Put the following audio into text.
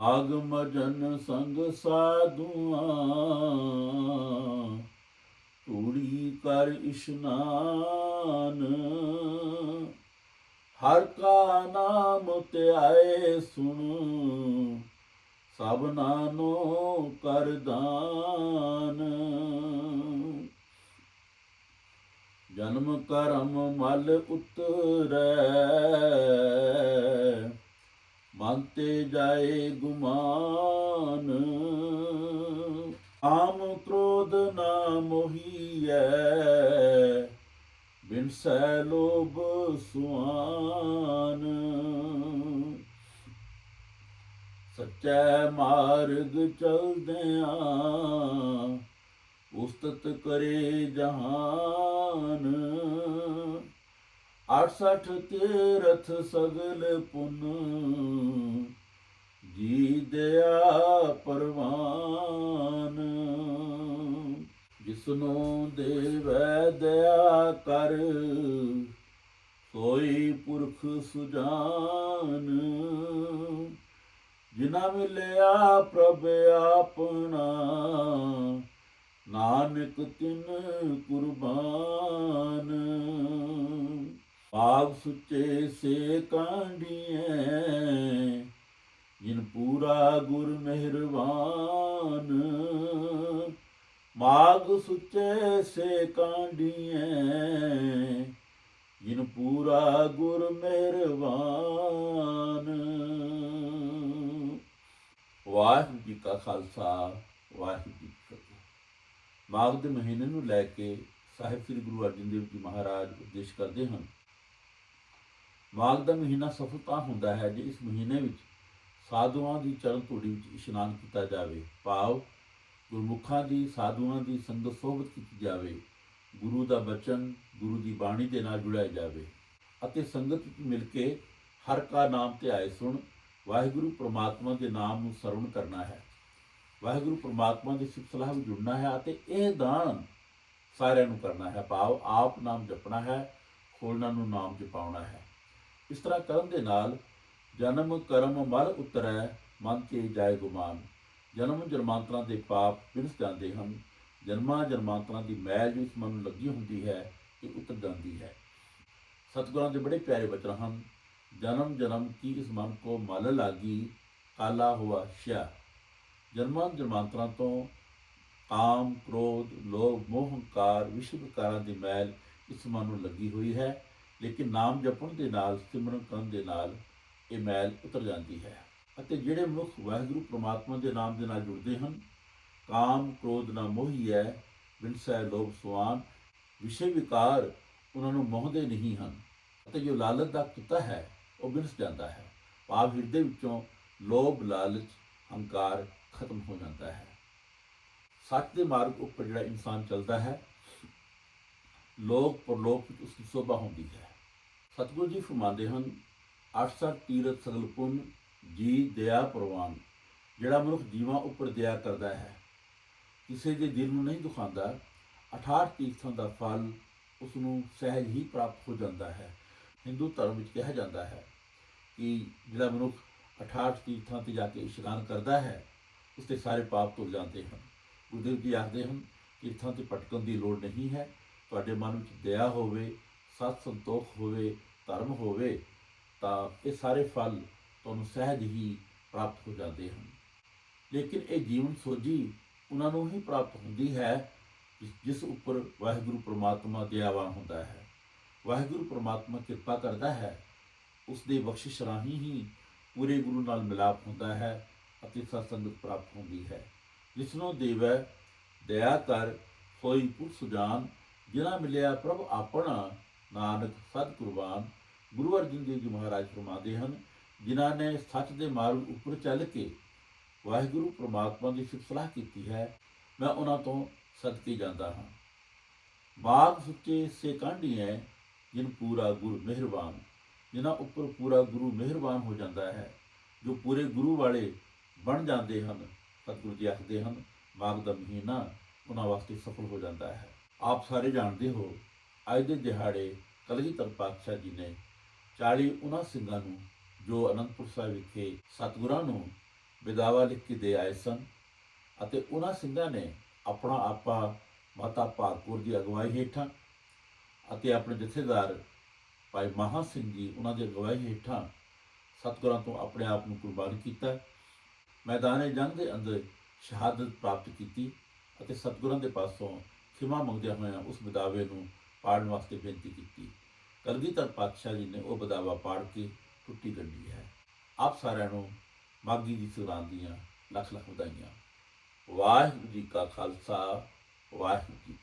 ਆਗਮ ਜਨ ਸੰਗ ਸਾਧੂਆਂ, ਤੂੜੀ ਕਰ ਇਸ਼ਨਾਨ ਹਰ ਕਾ ਨਾਮ ਧਿਆਏ ਸੁਣ, ਸਭ ਨਾਨੋ ਕਰ ਦਾਨ। ਜਨਮ ਕਰਮ ਮਲ ਉਤਰੈ ਮਨ ਜਾਏ ਗੁਮਾਨ। ਆਮ ਕ੍ਰੋਧ ਨਾ ਮੋਹੀਐ, ਬਿਨ ਸੈ ਲੋਭ ਸੁਆਨ। ਸੱਚੇ ਮਾਰਗ ਚਲਦਿਆਂ, ਉਸਤਤ ਕਰੇ ਜਹਾਨ। 68 ਤੀਰਥ ਸਗਲ ਪੁੰਨ ਜੀ ਦਇਆ ਪਰਵਾਨ। ਜਿਸਨੂੰ ਦੇਵੈ ਦਇਆ ਕਰ, ਸੋਈ ਪੁਰਖ ਸੁਜਾਨ। ਜਿਨਾ ਮਿਲਿਆ ਪ੍ਰਭ ਆਪਣਾ, ਨਾਨਕ ਤਿਨ ਕੁਰਬਾਨ। ਪਾਗ ਸੁੱਚੇ ਸੇ ਕਾਂਢੀਐ ਜਿਨ ਪੂਰਾ ਗੁਰ ਮਿਹਰਬਾਨ ਮਾਗ ਸੁੱਚੇ ਸੇ ਕਾਂਢੀਐ ਜਿਨ ਪੂਰਾ ਗੁਰ ਮਿਹਰਬਾਨ ਵਾਹਿਗੁਰੂ ਜੀ ਕਾ ਖਾਲਸਾ, ਵਾਹਿਗੁਰੂ ਜੀ ਕੀ ਫਤਿਹ। ਮਾਘ ਦੇ ਮਹੀਨੇ ਨੂੰ ਲੈ ਕੇ ਸਾਹਿਬ ਸ੍ਰੀ ਗੁਰੂ ਅਰਜਨ ਦੇਵ ਜੀ ਮਹਾਰਾਜ ਉਪਦੇਸ਼ ਕਰਦੇ ਹਨ ਮਾਘ ਦਾ ਮਹੀਨਾ ਸਫਲਤਾ ਹੁੰਦਾ ਹੈ ਜੇ ਇਸ ਮਹੀਨੇ ਵਿੱਚ ਸਾਧੂਆਂ ਦੀ ਚਰਨ ਧੂੜੀ ਵਿੱਚ ਇਸ਼ਨਾਨ ਕੀਤਾ ਜਾਵੇ। ਭਾਵ ਗੁਰਮੁਖਾਂ ਦੀ, ਸਾਧੂਆਂ ਦੀ ਸੰਗਤ ਸੋਹਬਤ ਕੀਤੀ ਜਾਵੇ। ਗੁਰੂ ਦਾ ਬਚਨ ਗੁਰੂ ਦੀ ਬਾਣੀ ਦੇ ਨਾਲ ਜੁੜਿਆ ਜਾਵੇ ਅਤੇ ਸੰਗਤ ਵਿੱਚ ਮਿਲ ਕੇ ਹਰ ਕਾ ਨਾਮ ਧਿਆਏ ਸੁਣ ਵਾਹਿਗੁਰੂ ਪ੍ਰਮਾਤਮਾ ਦੇ ਨਾਮ ਨੂੰ ਸਰਵਣ ਕਰਨਾ ਹੈ। ਵਾਹਿਗੁਰੂ ਪ੍ਰਮਾਤਮਾ ਦੀ ਸਿਫਤ ਸਲਾਹ ਵਿੱਚ ਜੁੜਨਾ ਹੈ ਅਤੇ ਇਹ ਦਾਨ ਸਾਰਿਆਂ ਨੂੰ ਕਰਨਾ ਹੈ। ਭਾਵ ਆਪ ਨਾਮ ਜਪਣਾ ਹੈ ਖੋਲਣਾ ਨੂੰ ਨਾਮ ਜਪਾਉਣਾ ਹੈ। ਇਸ ਤਰ੍ਹਾਂ ਕਰਨ ਦੇ ਨਾਲ ਜਨਮ, ਕਰਮ, ਮਲ ਉਤਰੈ, ਮਨ ਕੇ ਜਾਏ ਗੁਮਾਨ। ਜਨਮ ਜਨਮਾਂਤਰਾਂ ਦੇ ਪਾਪ ਵਿਰਸ ਜਾਂਦੇ ਹਨ। ਜਨਮਾਂ ਜਨਮਾਂਤਰਾਂ ਦੀ ਮੈਲ ਜੋ ਇਸ ਮਨ ਨੂੰ ਲੱਗੀ ਹੁੰਦੀ ਹੈ ਇਹ ਉਤਰ ਜਾਂਦੀ ਹੈ। ਸਤਿਗੁਰਾਂ ਦੇ ਬੜੇ ਪਿਆਰੇ ਬਚਨ ਹਨ। ਜਨਮ ਜਨਮ ਕੀ ਇਸ ਮਨ ਕੋ ਮਲ ਲਾਗੀ, ਕਾਲਾ ਹੁਆ ਸ਼ਿਆ। ਜਨਮਾਂ ਜਨਮਾਂਤਰਾਂ ਤੋਂ ਕਾਮ, ਕ੍ਰੋਧ, ਲੋਭ, ਮੋਹ, ਹੰਕਾਰ, ਵਿਸ਼ਵ ਵਿਕਾਰਾਂ ਦੀ ਮੈਲ ਇਸ ਮਨ ਨੂੰ ਲੱਗੀ ਹੋਈ ਹੈ। ਲੇਕਿਨ ਨਾਮ ਜਪਣ ਦੇ ਨਾਲ, ਸਿਮਰਨ ਕਰਨ ਦੇ ਨਾਲ ਇਹ ਮੈਲ ਉਤਰ ਜਾਂਦੀ ਹੈ ਅਤੇ ਜਿਹੜੇ ਮੁਖ ਵਾਹਿਗੁਰੂ ਪ੍ਰਮਾਤਮਾ ਦੇ ਨਾਮ ਦੇ ਨਾਲ ਜੁੜਦੇ ਹਨ, ਕਾਮ ਕ੍ਰੋਧ ਨਾ ਮੋਹੀ ਹੈ ਵਿਨਸੈ ਲੋਭ ਸੁਆਨ, ਵਿਸ਼ੇ ਵਿਕਾਰ ਉਹਨਾਂ ਨੂੰ ਮੋਹਦੇ ਨਹੀਂ ਹਨ ਅਤੇ ਜੋ ਲਾਲਚ ਦਾ ਕਿੱਤਾ ਹੈ, ਉਹ ਵਿਨਸ ਜਾਂਦਾ ਹੈ। ਭਾਵ ਹਿਰਦੇ ਵਿੱਚੋਂ ਲੋਭ, ਲਾਲਚ, ਹੰਕਾਰ ਖਤਮ ਹੋ ਜਾਂਦਾ ਹੈ। ਸੱਚ ਦੇ ਮਾਰਗ ਉੱਪਰ ਜਿਹੜਾ ਇਨਸਾਨ ਚੱਲਦਾ ਹੈ ਲੋਕ ਪਰਲੋਕ ਵਿੱਚ ਉਸ ਦੀ ਸੋਭਾ ਹੁੰਦੀ ਹੈ। ਸਤਿਗੁਰੂ ਜੀ ਫਰਮਾਉਂਦੇ ਹਨ 68 ਤੀਰਥ ਸਗਲ ਪੁੰਨ, ਜੀ ਦਇਆ ਪ੍ਰਵਾਨ, ਜਿਹੜਾ ਮਨੁੱਖ ਜੀਵਾਂ ਉੱਪਰ ਦਇਆ ਕਰਦਾ ਹੈ। ਕਿਸੇ ਦੇ ਦਿਲ ਨੂੰ ਨਹੀਂ ਦੁਖਾਉਂਦਾ 68 ਤੀਰਥਾਂ ਦਾ ਫਲ ਉਸ ਨੂੰ ਸਹਿਜ ਹੀ ਪ੍ਰਾਪਤ ਹੋ ਜਾਂਦਾ ਹੈ। ਹਿੰਦੂ ਧਰਮ ਵਿੱਚ ਕਿਹਾ ਜਾਂਦਾ ਹੈ ਕਿ ਜਿਹੜਾ ਮਨੁੱਖ 68 ਤੀਰਥਾਂ ਤੇ ਜਾ ਕੇ ਇਸ਼ਨਾਨ ਕਰਦਾ ਹੈ ਉਸ ਦੇ ਸਾਰੇ ਪਾਪ ਧੁੱਲ ਜਾਂਦੇ ਹਨ। ਗੁਰਦੇਵ ਜੀ ਆਖਦੇ ਹਨ, ਤੀਰਥਾਂ ਤੇ ਭਟਕਣ ਦੀ ਲੋੜ ਨਹੀਂ ਹੈ। ਤੁਹਾਡੇ ਮਨ ਵਿੱਚ ਦਇਆ ਹੋਵੇ, ਸਤ ਸੰਤੋਖ ਹੋਵੇ, ਧਰਮ ਹੋਵੇ, ਤਾਂ ਇਹ ਸਾਰੇ ਫਲ ਤੁਹਾਨੂੰ ਸਹਿਜ ਹੀ ਪ੍ਰਾਪਤ ਹੋ ਜਾਂਦੇ ਹਨ। ਲੇਕਿਨ ਇਹ ਜੀਵਨ ਸੋਝੀ ਉਹਨਾਂ ਨੂੰ ਹੀ ਪ੍ਰਾਪਤ ਹੁੰਦੀ ਹੈ, ਜਿਸ- ਉੱਪਰ ਵਾਹਿਗੁਰੂ ਪ੍ਰਮਾਤਮਾ ਦਇਆਵਾਨ ਹੁੰਦਾ ਹੈ। ਵਾਹਿਗੁਰੂ ਪ੍ਰਮਾਤਮਾ ਕਿਰਪਾ ਕਰਦਾ ਹੈ, ਉਸ ਦੇ ਬਖਸ਼ਿਸ਼ ਰਾਹੀਂ ਹੀ ਪੂਰੇ ਗੁਰੂ ਨਾਲ ਮਿਲਾਪ ਹੁੰਦਾ ਹੈ ਅਤੇ ਸਤਸੰਗਤ ਪ੍ਰਾਪਤ ਹੁੰਦੀ ਹੈ। ਜਿਸਨੂੰ ਦੇਵੈ, ਦਇਆ ਕਰ ਹੋਈ ਪੁਰ ਸੁਜਾਨ ਜਿਨਾ ਮਿਲਿਆ ਪ੍ਰਭ ਆਪਣਾ ਨਾਨਕ ਸਤ ਕੁਰਬਾਨ ਗੁਰੂ ਅਰਜਨ ਦੇਵ ਜੀ ਮਹਾਰਾਜ ਫਰਮਾਉਂਦੇ ਹਨ, ਜਿਨ੍ਹਾਂ ਨੇ ਸੱਚ ਦੇ ਮਾਰਗ ਉੱਪਰ ਚੱਲ ਕੇ ਵਾਹਿਗੁਰੂ ਪ੍ਰਮਾਤਮਾ ਦੀ ਸਿਫਤ ਸਲਾਹ ਕੀਤੀ ਹੈ, ਮੈਂ ਉਹਨਾਂ ਤੋਂ ਸਦਕੇ ਜਾਂਦਾ ਹਾਂ। ਬਾਗ ਸੁੱਚੇ ਸੇ ਕਾਂਢੀ ਹੈ ਜਿਨ ਪੂਰਾ ਗੁਰੂ ਮਿਹਰਬਾਨ। ਜਿਨ੍ਹਾਂ ਉੱਪਰ ਪੂਰਾ ਗੁਰੂ ਮਿਹਰਬਾਨ ਹੋ ਜਾਂਦਾ ਹੈ, ਜੋ ਪੂਰੇ ਗੁਰੂ ਵਾਲੇ ਬਣ ਜਾਂਦੇ ਹਨ, ਸਤਿਗੁਰੂ ਜੀ ਆਖਦੇ ਹਨ ਮਾਘ ਦਾ ਮਹੀਨਾ ਉਹਨਾਂ ਵਾਸਤੇ ਸਫਲ ਹੋ ਜਾਂਦਾ ਹੈ। ਆਪ ਸਾਰੇ ਜਾਣਦੇ ਹੋ। ਅੱਜ ਦੇ ਦਿਹਾੜੇ ਕਲਗੀਧਰ ਪਾਤਸ਼ਾਹ ਜੀ ਨੇ 40 ਉਹਨਾਂ ਸਿੰਘਾਂ ਨੂੰ ਜੋ ਅਨੰਦਪੁਰ ਸਾਹਿਬ ਵਿਖੇ ਸਤਿਗੁਰਾਂ ਨੂੰ ਵਿਦਾਵਾ ਲਿਖ ਕੇ ਦੇ ਆਏ ਸਨ ਅਤੇ ਉਹਨਾਂ ਸਿੰਘਾਂ ਨੇ ਆਪਣਾ ਆਪਾ ਮਾਤਾ ਭਾਗਪੁਰ ਦੀ ਅਗਵਾਈ ਹੇਠਾਂ ਅਤੇ ਆਪਣੇ ਜਥੇਦਾਰ ਭਾਈ ਮਹਾ ਸਿੰਘ ਜੀ ਉਹਨਾਂ ਦੀ ਅਗਵਾਈ ਹੇਠਾਂ ਸਤਿਗੁਰਾਂ ਤੋਂ ਆਪਣੇ ਆਪ ਨੂੰ ਕੁਰਬਾਨ ਕੀਤਾ। ਮੈਦਾਨੇ ਜੰਗ ਦੇ ਅੰਦਰ ਸ਼ਹਾਦਤ ਪ੍ਰਾਪਤ ਕੀਤੀ ਅਤੇ ਸਤਿਗੁਰਾਂ ਦੇ ਪਾਸੋਂ ਖਿਮਾ ਮੰਗਦਿਆਂ ਹੋਇਆਂ ਉਸ ਬਦਾਵੇ ਨੂੰ ਪਾੜਨ ਵਾਸਤੇ ਬੇਨਤੀ ਕੀਤੀ। ਕਲਗੀਧਰ ਪਾਤਸ਼ਾਹ ਜੀ ਨੇ ਉਹ ਬਦਾਵਾ ਪਾੜ ਕੇ ਟੁੱਟੀ ਗੱਡੀ ਹੈ। ਆਪ ਸਾਰਿਆਂ ਨੂੰ ਮਾਗੀ ਦੀ ਸੁਰਾਂ ਦੀਆਂ ਲੱਖ ਲੱਖ ਵਧਾਈਆਂ। ਵਾਹਿਗੁਰੂ ਜੀ ਕਾ ਖਾਲਸਾ, ਵਾਹਿਗੁਰੂ ਜੀ